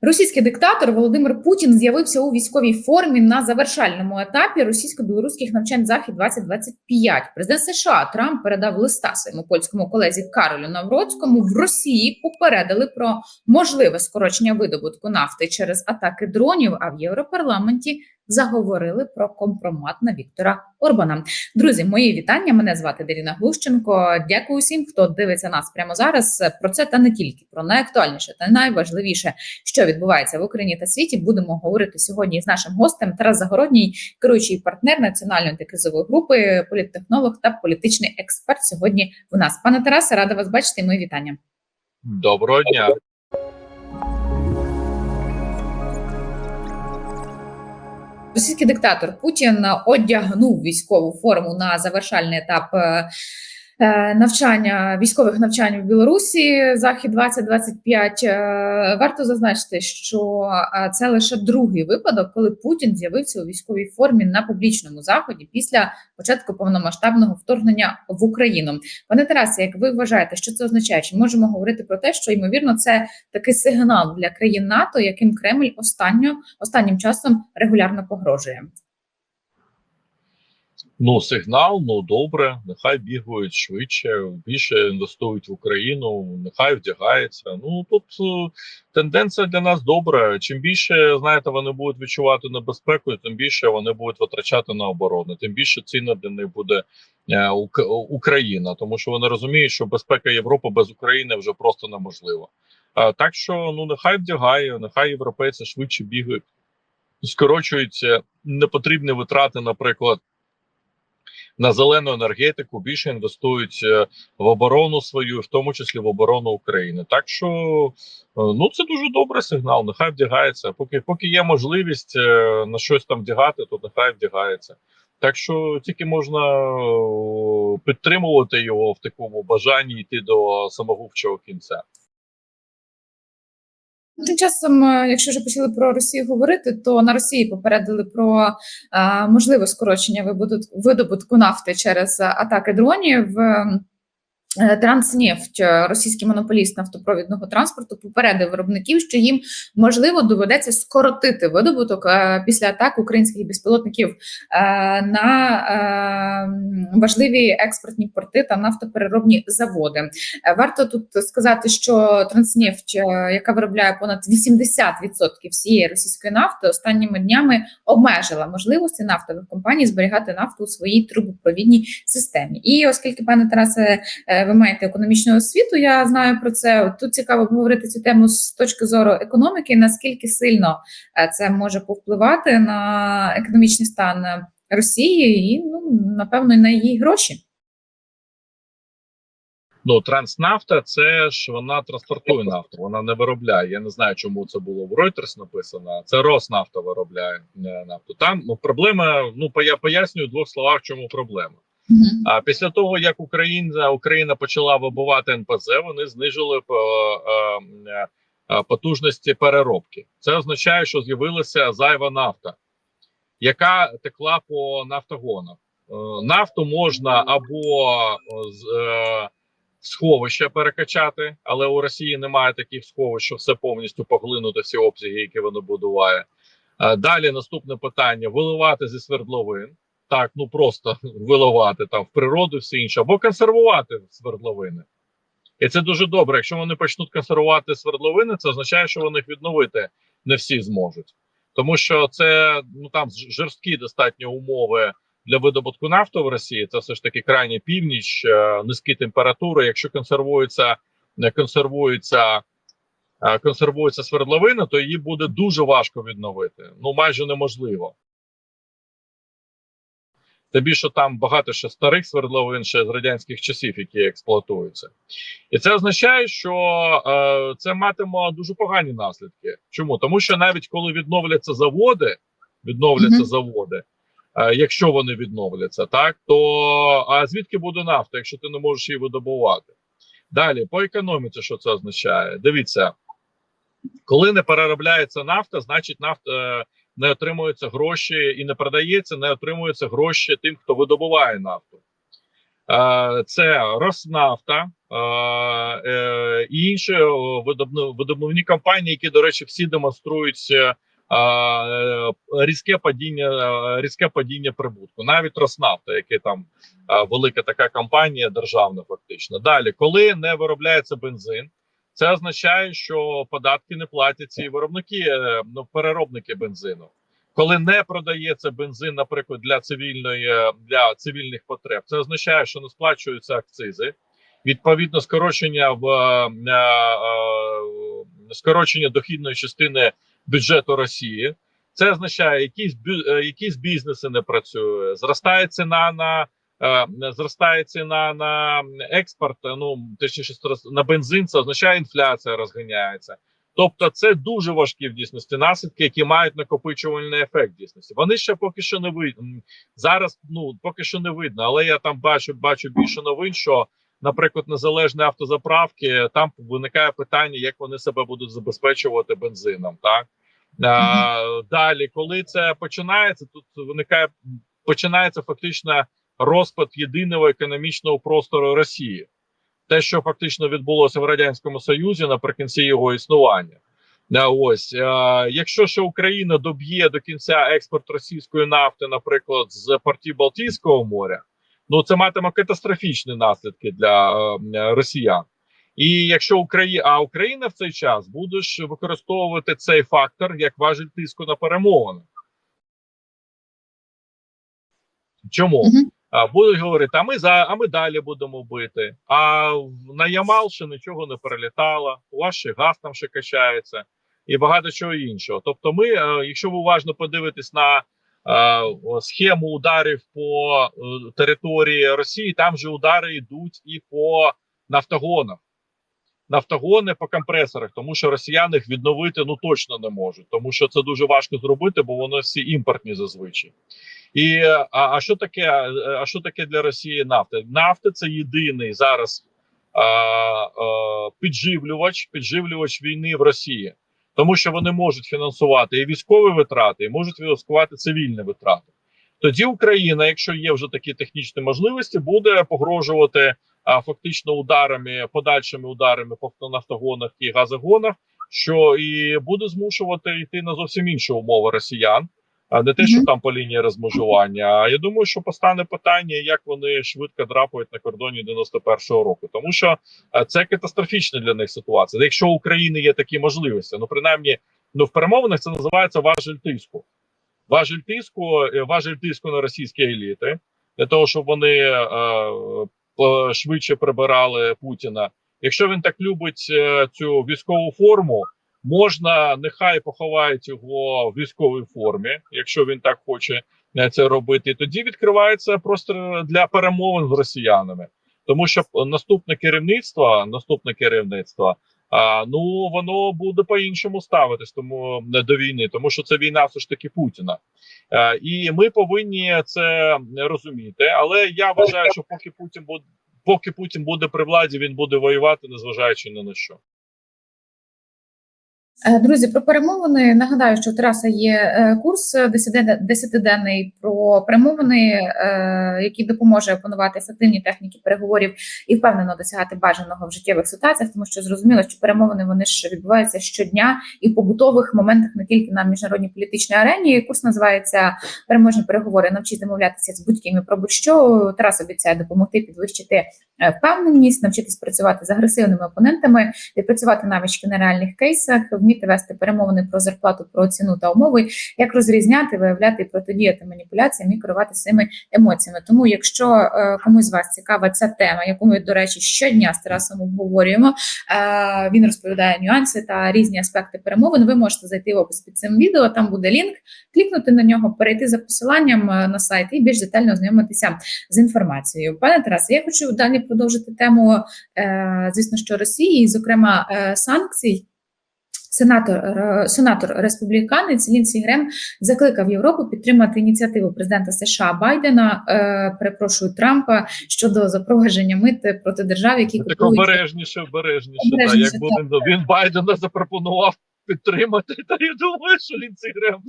Російський диктатор Володимир Путін з'явився у військовій формі на завершальному етапі російсько-білоруських навчань захід 2025 Президент США Трамп передав листа своєму польському колезі Каролю Навроцькому. В Росії попередили про можливе скорочення видобутку нафти через атаки дронів. А в Європарламенті заговорили про компромат на Віктора Орбана. Друзі, мої вітання. Мене звати Даріна Глущенко. Дякую всім, хто дивиться нас прямо зараз. Про це та не тільки про найактуальніше та найважливіше, що відбувається в Україні та світі. Будемо говорити сьогодні з нашим гостем Тарас Загородній, керуючий партнер національної антикризової групи, політтехнолог та політичний експерт. Сьогодні у нас пане Тарасе, рада вас бачити. Мої вітання. Доброго дня. Російський диктатор Путін одягнув військову форму на завершальний етап е, навчання військових навчань в Білорусі. Захід 2025 Е, Варто зазначити, що е, це лише другий випадок, коли Путін з'явився у військовій формі на публічному заході після початку повномасштабного вторгнення в Україну. Пане Тарасе, як ви вважаєте, що це означає? Чи можемо говорити про те, що ймовірно це такий сигнал для країн НАТО, яким Кремль останньо останнім часом регулярно погрожує? Ну, сигнал, ну добре, нехай бігають швидше, більше інвестують в Україну, нехай вдягається. Ну тут е, тенденція для нас добра. Чим більше знаєте, вони будуть відчувати небезпеку, тим більше вони будуть витрачати на оборону. Тим більше цінна для них буде е, Ук- Україна, тому що вони розуміють, що безпека Європи без України вже просто неможлива. Е, так що ну нехай вдягає, нехай європейці швидше бігають, скорочуються непотрібні витрати, наприклад. На зелену енергетику більше інвестують е, в оборону свою, в тому числі в оборону України. Так що е, ну це дуже добрий сигнал. Нехай вдягається. Поки поки є можливість е, на щось там вдягати, то нехай вдягається. Так що тільки можна підтримувати його в такому бажанні йти до самогубчого кінця. Тим часом, е, якщо вже почали про Росію говорити, то на Росії попередили про е, можливе скорочення видобут- видобутку нафти через атаки дронів. Е, Транснефть, е, російський монополіст нафтопровідного транспорту, попередив виробників, що їм можливо доведеться скоротити видобуток е, після атак українських безпілотників на важливі експортні порти та нафтопереробні заводи. Варто тут сказати, що Транснефть, яка виробляє понад 80% всієї російської нафти, останніми днями обмежила можливості нафтових компаній зберігати нафту у своїй трубопровідній системі. І оскільки, пане Тарасе, ви маєте економічну освіту, я знаю про це. Тут цікаво поговорити цю тему з точки зору економіки, наскільки сильно е, це може повпливати на економічний стан Росії і ну напевно на її гроші. Ну, Транснафта, це ж вона транспортує нафту, вона не виробляє. Я не знаю, чому це було в Reuters написано. Це Роснафта виробляє е, нафту. Там ну, проблема. Ну я пояснюю в двох словах, чому проблема. А після того, як Україна Україна почала вибивати НПЗ, вони знижили е, е, е, потужності переробки. Це означає, що з'явилася зайва нафта, яка текла по нафтогонах. Нафту можна або з сховища перекачати, але у Росії немає таких сховищ, що все повністю поглинути всі обсяги, які воно будуває. Далі наступне питання: виливати зі свердловин. Так, ну просто виливати там в природу, все інше, або консервувати свердловини. І це дуже добре. Якщо вони почнуть консервувати свердловини, це означає, що вони їх відновити не всі зможуть. Тому що це ну там жорсткі достатньо умови для видобутку нафти в Росії. Це все ж таки крайня північ, е, низькі температури. Якщо консервується, не консервується, е, консервується свердловина, то її буде дуже важко відновити. Ну майже неможливо. Тим більше там багато ще старих свердловин ще з радянських часів, які експлуатуються, і це означає, що е, це матиме дуже погані наслідки. Чому тому, що навіть коли відновляться заводи, відновляться Мгм. заводи, е, якщо вони відновляться, так то а звідки буде нафта, якщо ти не можеш її видобувати? Далі по економіці, що це означає? Дивіться, коли не переробляється нафта, значить нафта. Е, не отримуються гроші і не продається, не отримуються гроші тим, хто видобуває нафту. Е, Це Роснафта, е, і інші е, видобувні компанії, які, до речі, всі демонструють е, е, різке падіння, е, різке падіння прибутку, навіть Роснафта, який там е, велика така компанія державна, фактично. Далі, коли не виробляється бензин, це означає, що податки не платять ці виробники, е, ну переробники бензину. Коли не продається бензин, наприклад, для цивільної е, для цивільних потреб, це означає, що не сплачуються акцизи. Відповідно, скорочення в е, скорочення дохідної частини бюджету Росії. Це означає, якісь якісь бізнеси не працює, зростає ціна на зростає ціна на експорт. Ну точніше на бензин, це означає інфляція розганяється. Тобто, це дуже важкі в дійсності наслідки, які мають накопичувальний ефект в дійсності. Вони ще поки що не видно. Зараз ну поки що не видно, але я там бачу, бачу більше новин, що, наприклад, незалежні автозаправки там виникає питання, як вони себе будуть забезпечувати бензином. Так а, далі, коли це починається, тут виникає починається фактично розпад єдиного економічного простору Росії те, що фактично відбулося в радянському Союзі наприкінці його існування. Е, Ось е, якщо ще Україна доб'є до кінця експорт російської нафти, наприклад, з портів Балтійського моря, ну це матиме катастрофічні наслідки для е, росіян. І якщо Україна, а Україна в цей час буде використовувати цей фактор як важіль тиску на перемовини. Чому? Мгм. А, будуть говорити, а ми за а ми далі будемо бити. А на Ямал ще нічого не перелітало, у вас ще газ там ще качається, і багато чого іншого. Тобто, ми, е, якщо ви уважно подивитесь на е, схему ударів по е, території Росії, там же удари йдуть і по нафтогонах. Нафтогони по компресорах, тому що росіяни їх відновити ну точно не можуть, тому що це дуже важко зробити, бо вони всі імпортні зазвичай. І а, а що таке? А що таке для Росії нафта? Нафта це єдиний зараз а, а, підживлювач, підживлювач війни в Росії, тому що вони можуть фінансувати і військові витрати, і можуть фінансувати цивільні витрати. Тоді Україна, якщо є вже такі технічні можливості, буде погрожувати а, фактично ударами, подальшими ударами по нафтогонах і газогонах, що і буде змушувати йти на зовсім інші умови росіян. А не те, що там по лінії розмежування. А я думаю, що постане питання, як вони швидко драпають на кордоні 91-го року, тому що е, це катастрофічна для них ситуація. Якщо у України є такі можливості, ну принаймні, ну в перемовинах це називається важель тиску. Важель тиску, е, важель тиску на російські еліти для того, щоб вони е, е, швидше прибирали Путіна. Якщо він так любить е, цю військову форму, можна нехай поховають його в військовій формі, якщо він так хоче е, це робити. Тоді відкривається простір для перемовин з росіянами, тому що наступне керівництво, наступне керівництво. А, ну воно буде по-іншому ставитись тому е, до війни, тому що це війна все ж таки Путіна, е, і ми повинні це розуміти. Але я вважаю, що поки Путін буде поки Путін буде при владі, він буде воювати, незважаючи ні на що. Е, Друзі, про перемовини нагадаю, що у Тараса є е, курс 10 десятиденний про перемовини, е, який допоможе опанувати ефективні техніки переговорів і впевнено досягати бажаного в життєвих ситуаціях, тому що зрозуміло, що перемовини вони ж відбуваються щодня і в побутових моментах не тільки на міжнародній політичній арені. Курс називається переможні переговори. Навчись домовлятися з будь-ким про будь-що. Тарас обіцяє допомогти підвищити впевненість, навчитись працювати з агресивними опонентами, відпрацювати навички на реальних кейсах, вміти вести перемовини про зарплату, про ціну та умови, як розрізняти, виявляти і протидіяти маніпуляціям і керувати цими емоціями. Тому, якщо е, комусь з вас цікава ця тема, яку ми, до речі, щодня з Тарасом обговорюємо, е, він розповідає нюанси та різні аспекти перемовин. Ви можете зайти в опис під цим відео. Там буде лінк, клікнути на нього, перейти за посиланням е, на сайт і більш детально ознайомитися з інформацією. Пане Тарасе, я хочу далі продовжити тему, е, звісно, що Росії, і, зокрема, е, санкцій. Сенатор сенатор республіканець Лінсі Грем закликав Європу підтримати ініціативу президента США Байдена, е, перепрошую Трампа щодо запровадження мит проти держав, які Так купують обережніше, обережніше. Обережніше, як буде він Байдена запропонував підтримати. Та я думаю, що лінцегрем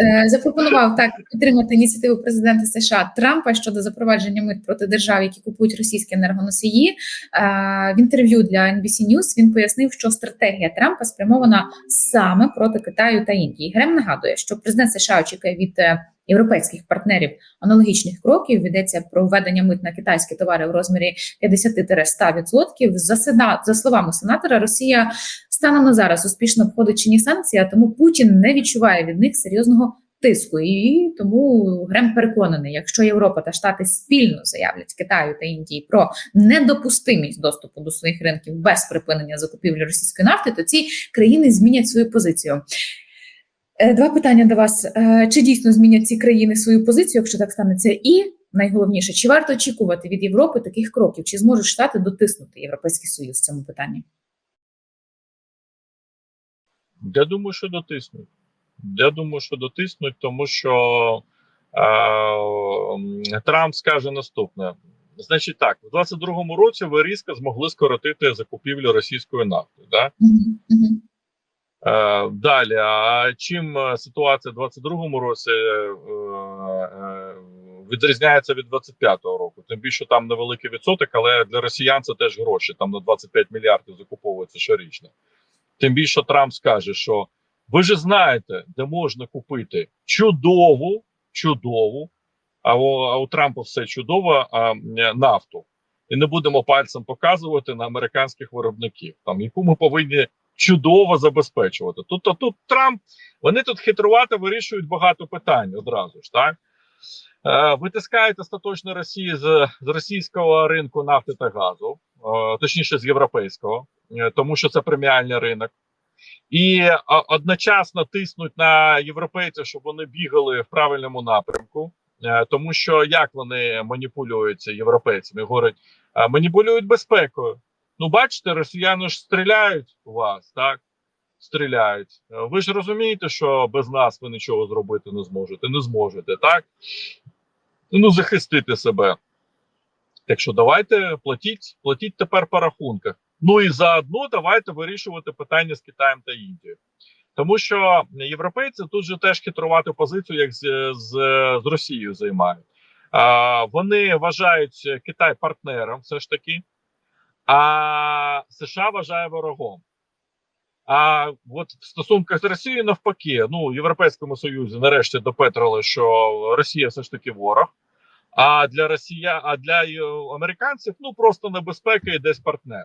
Е, запропонував так підтримати ініціативу президента США Трампа щодо запровадження мит проти держав, які купують російські енергоносії. Е, В інтерв'ю для NBC News він пояснив, що стратегія Трампа спрямована саме проти Китаю та Індії. Грем нагадує, що президент США очікує від е, європейських партнерів аналогічних кроків. Йдеться про введення мит на китайські товари в розмірі 50-100%. За сена за словами сенатора, Росія станом на зараз успішно обходить чинні санкції, а тому Путін не відчуває від них серйозного тиску. І тому Грем переконаний, якщо Європа та Штати спільно заявлять Китаю та Індії про недопустимість доступу до своїх ринків без припинення закупівлі російської нафти, то ці країни змінять свою позицію. Е, Два питання до вас: Е, чи дійсно змінять ці країни свою позицію, якщо так станеться, і найголовніше, чи варто очікувати від Європи таких кроків, чи зможуть штати дотиснути Європейський Союз в цьому питанні? Я думаю, що дотиснуть. Я думаю, що дотиснуть, тому що е, Трамп скаже наступне: значить, так, в 22-му році ви різко змогли скоротити закупівлю російської нафти. Да? Е, далі, а чим е, ситуація в 22-му році е, е, відрізняється від 25-го року? Тим більше там невеликий відсоток, але для росіян це теж гроші. Там на 25 мільярдів закуповується щорічно. Тим більше Трамп скаже, що ви ж знаєте, де можна купити чудову, чудову, а у, а у Трампа все чудово, а нафту. І не будемо пальцем показувати на американських виробників, там яку ми повинні чудово забезпечувати. Тут то тут Трамп вони тут хитрувати вирішують багато питань одразу ж так. Е, витискають остаточно Росії з, з російського ринку нафти та газу, точніше з європейського, е, тому що це преміальний ринок. І е, одночасно тиснуть на європейців, щоб вони бігали в правильному напрямку, Е, тому що як вони маніпулюються європейцями? Говорять, е, маніпулюють безпекою. Ну, бачите, росіяни ж стріляють у вас, так? Стріляють. Е, Ви ж розумієте, що без нас ви нічого зробити не зможете. Не зможете, так? Ну, захистити себе. Так що давайте платіть, платіть тепер по рахунках. Ну і заодно давайте вирішувати питання з Китаєм та Індією. Тому що європейці тут же теж хитрувати позицію, як з, з, з Росією займають. А, вони вважають Китай партнером, все ж таки, а США вважає ворогом. А от в стосунках з Росією навпаки, ну Європейському Союзі нарешті допетрили, що Росія все ж таки ворог. А для Росія, а для е, американців ну просто небезпека і десь партнер.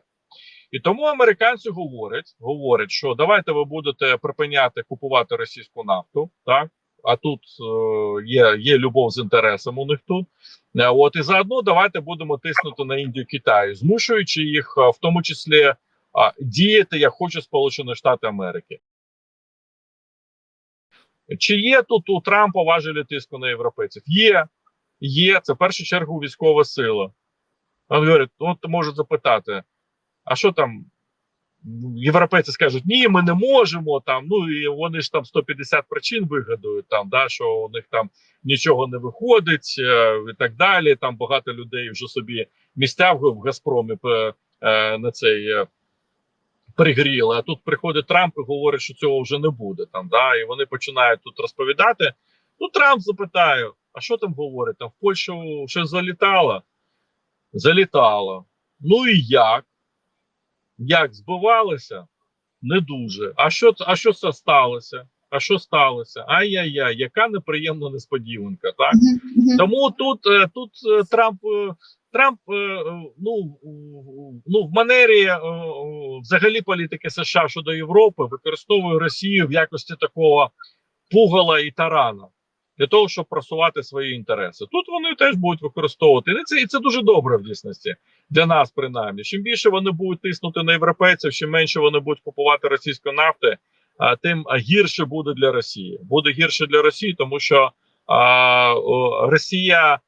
І тому американці говорять, говорять, що давайте ви будете припиняти купувати російську нафту, так а тут е, є є любов з інтересом у них тут. Е, от і заодно давайте будемо тиснути на Індію Китаю, змушуючи їх, в тому числі, діяти як хоче Сполучені Штати Америки. Чи є тут у Трампа важелі тиску на європейців? Є, є. Це в першу чергу військова сила. Він говорить, от можуть запитати а що там? Європейці скажуть, ні, ми не можемо там. Ну і вони ж там 150 причин вигадують, там да що у них там нічого не виходить, е, і так далі. Там багато людей вже собі місця в, Газпромі е, на цей е, пригріли. А тут приходить Трамп і говорить, що цього вже не буде. Там да, і вони починають тут розповідати. Ну, Трамп запитає: а що там говорить? Там в Польщу щось залітало? Залітало. Ну і як? Як збивалися? Не дуже. А що а що це сталося? А що сталося? Ай-яй-яй, яка неприємна несподіванка, так? Тому тут е, тут е, Трамп Трамп ну ну в манері взагалі політики США щодо Європи використовує Росію в якості такого пугала і тарана для того, щоб просувати свої інтереси. Тут вони теж будуть використовувати і це і це дуже добре в дійсності для нас, принаймні. Чим більше вони будуть тиснути на європейців, чим менше вони будуть купувати російської нафти, а тим гірше буде для Росії. Буде гірше для Росії, тому що а, Росія.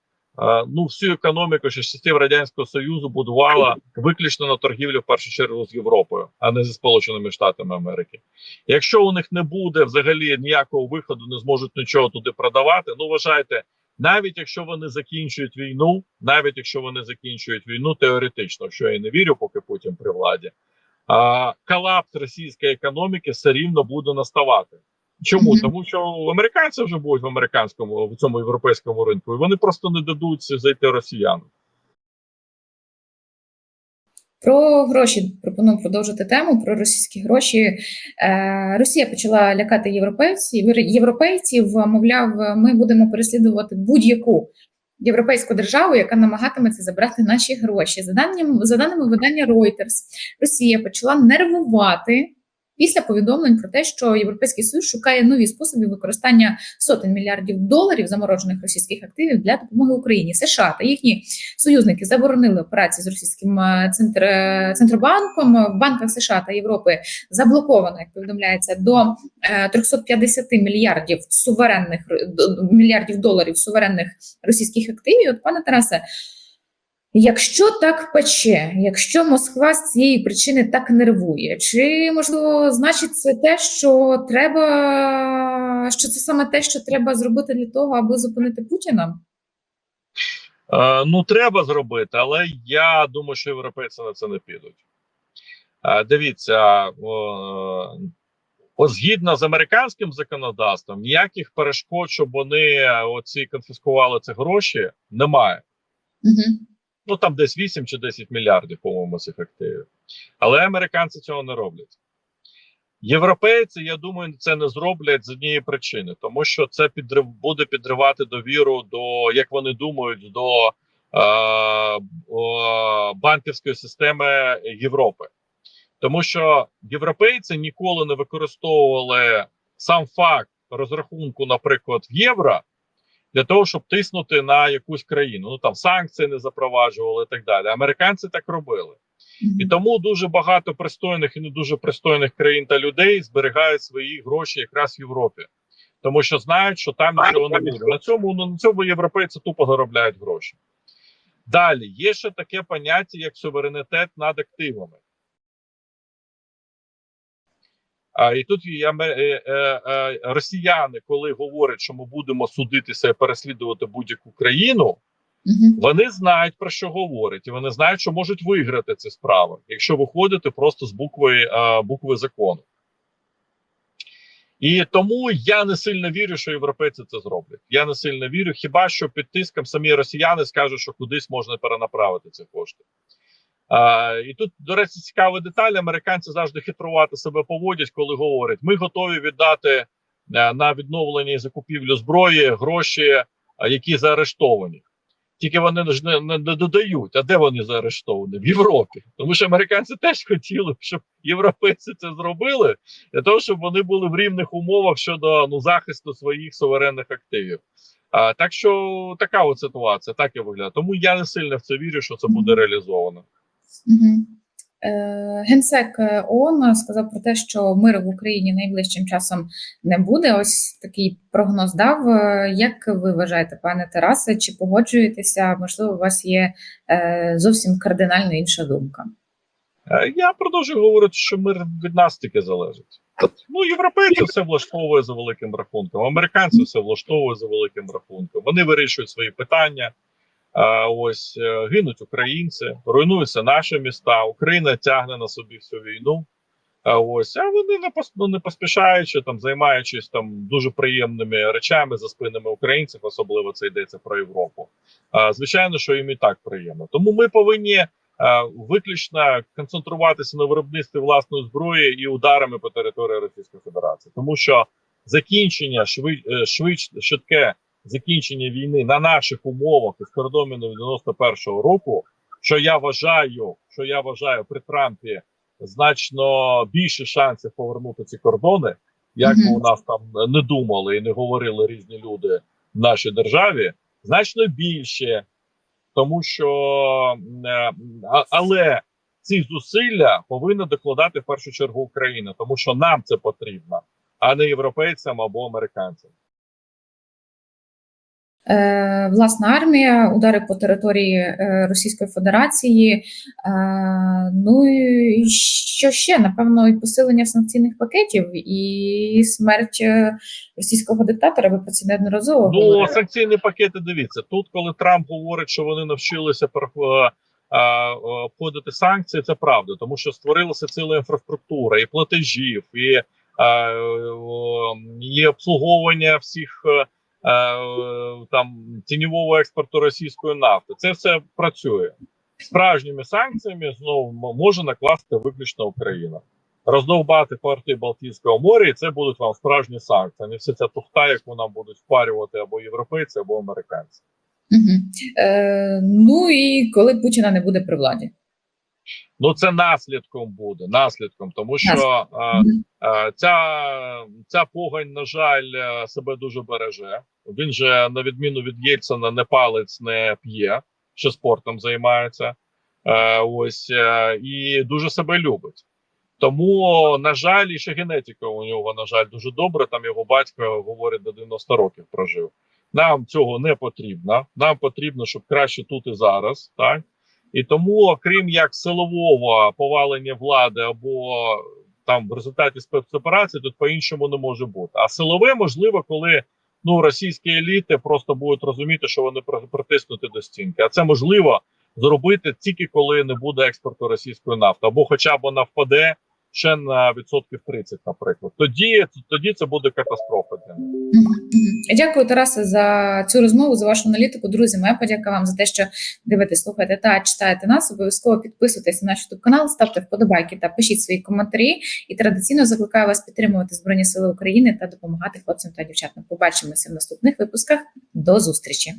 Ну, всю економіку ще з часів радянського союзу будувала виключно на торгівлю в першу чергу з Європою, а не зі Сполученими Штатами Америки. Якщо у них не буде взагалі ніякого виходу, не зможуть нічого туди продавати. Ну вважайте, навіть якщо вони закінчують війну, навіть якщо вони закінчують війну, теоретично, що я не вірю, поки Путін при владі. а, колапс російської економіки все рівно буде наставати. Чому? Мгм. Тому що американці вже будуть в американському в цьому європейському ринку, і вони просто не дадуть зайти росіянам. Про гроші пропоную продовжити тему про російські гроші. Е, Росія почала лякати європейців, європейців, мовляв, ми будемо переслідувати будь-яку європейську державу, яка намагатиметься забрати наші гроші. За даними, за даними видання Reuters, Росія почала нервувати після повідомлень про те, що Європейський Союз шукає нові способи використання сотень мільярдів доларів заморожених російських активів для допомоги Україні. США та їхні союзники заборонили операції з російським е, центр, е, центробанком. В банках США та Європи заблоковано, як повідомляється, до е, 350 мільярдів суверенних мільярдів доларів суверенних російських активів. От, пане Тарасе, якщо так пече, якщо Москва з цієї причини так нервує, чи можливо значить це те, що треба, що це саме те, що треба зробити для того, аби зупинити Путіна? Е, ну, треба зробити, але я думаю, що європейці на це не підуть. Е, дивіться, о, о, згідно з американським законодавством, ніяких перешкод, щоб вони е, оці конфіскували ці гроші, немає. Угу. Ну там десь 8 чи 10 мільярдів, по-моєму, цих активів. Але американці цього не роблять. Європейці, я думаю, це не зроблять з однієї причини, тому що це підрив буде підривати довіру до, як вони думають, до е, о, банківської системи Європи. Тому що європейці ніколи не використовували сам факт розрахунку, наприклад, в євро для того, щоб тиснути на якусь країну. Ну там санкції не запроваджували і так далі. Американці так робили. І тому дуже багато пристойних і не дуже пристойних країн та людей зберігають свої гроші якраз в Європі, тому що знають, що там нічого не буде. На цьому ну, на цьому європейці тупо заробляють гроші. Далі є ще таке поняття, як суверенітет над активами. А і тут аме- е, е, е, росіяни, коли говорять, що ми будемо судитися і переслідувати будь-яку країну, вони знають про що говорять, і вони знають, що можуть виграти ці справи, якщо виходити просто з букви, букви закону. І тому я не сильно вірю, що європейці це зроблять. Я не сильно вірю, хіба що під тиском самі росіяни скажуть, що кудись можна перенаправити ці кошти. А, і тут, до речі, цікава деталь. Американці завжди хитрувати себе поводять, коли говорять: ми готові віддати е, на відновлення і закупівлю зброї гроші, е, які заарештовані. Тільки вони ж не, не, не додають, а де вони заарештовані? В Європі. Тому що американці теж хотіли, щоб європейці це зробили, для того, щоб вони були в рівних умовах щодо ну, захисту своїх суверенних активів. А, так що така от ситуація, так і виглядає. Тому я не сильно в це вірю, що це буде реалізовано. Угу. Е, Генсек е, ООН сказав про те, що миру в Україні найближчим часом не буде. Ось такий прогноз дав. Е, Як ви вважаєте, пане Тарасе, чи погоджуєтеся? Можливо, у вас є зовсім кардинально інша думка? Я продовжую говорити, що мир від нас тільки залежить. Ну, європейці все влаштовує за великим рахунком, американці все влаштовує за великим рахунком. Вони вирішують свої питання. Ось е, гинуть українці, руйнуються наші міста. Україна тягне на собі всю війну. Ось а вони не ну, не поспішаючи там, займаючись там дуже приємними речами за спинами українців, особливо це йдеться про Європу. Звичайно, що їм і так приємно. Тому ми повинні е, виключно концентруватися на виробництві власної зброї і ударами по території Російської Федерації, тому що закінчення швид, е, швидш, швидке закінчення війни на наших умовах із кордону 91-го року, що я вважаю, що я вважаю при Трампі значно більше шансів повернути ці кордони, як би Мгм. у нас там не думали і не говорили різні люди в нашій державі, значно більше, тому що е, але ці зусилля повинна докладати в першу чергу Україна, тому що нам це потрібно, а не європейцям або американцям. Е, Власна армія, удари по території е, Російської Федерації. Е, Ну і що ще? Напевно, і посилення санкційних пакетів і смерть російського диктатора. Ви про це неодноразово Ну, говорили. санкційні пакети, дивіться, тут, коли Трамп говорить, що вони навчилися обходити санкції, це правда, тому що створилася ціла інфраструктура і платежів, і, і обслуговування всіх там тіньового експорту російської нафти. Це все працює справжніми санкціями. Знову може накласти виключно Україна. Роздовбати порти Балтійського моря, і це будуть вам справжні санкції. Не все ця туфта, яку нам будуть впарювати або європейці, або американці. Угу. Е, ну і коли Путіна не буде при владі. Ну це наслідком буде наслідком, тому що е, е, ця, ця погань, на жаль, е, себе дуже береже. Він же, на відміну від Єльцина, не палець, не п'є, що спортом займається. Е, ось е, і дуже себе любить. Тому, на жаль, і ще генетика у нього, на жаль, дуже добре. Там його батько говорить до 90 років прожив. Нам цього не потрібно. Нам потрібно, щоб краще тут і зараз, так і тому, окрім як силового повалення влади або там в результаті спецоперації, тут по-іншому не може бути. А силове можливо, коли ну російські еліти просто будуть розуміти, що вони при- притиснуті до стінки. А це можливо зробити тільки коли не буде експорту російської нафти, або хоча б вона впаде ще на відсотків 30, наприклад. Тоді тоді це буде катастрофа для них. Дякую, Тарасе, за цю розмову, за вашу аналітику. Друзі, моя подяка вам за те, що дивитесь, слухаєте та читаєте нас. Обов'язково підписуйтесь на наш youtube канал, ставте вподобайки та пишіть свої коментарі. І традиційно закликаю вас підтримувати Збройні Сили України та допомагати хлопцям та дівчатам. Побачимося в наступних випусках. До зустрічі!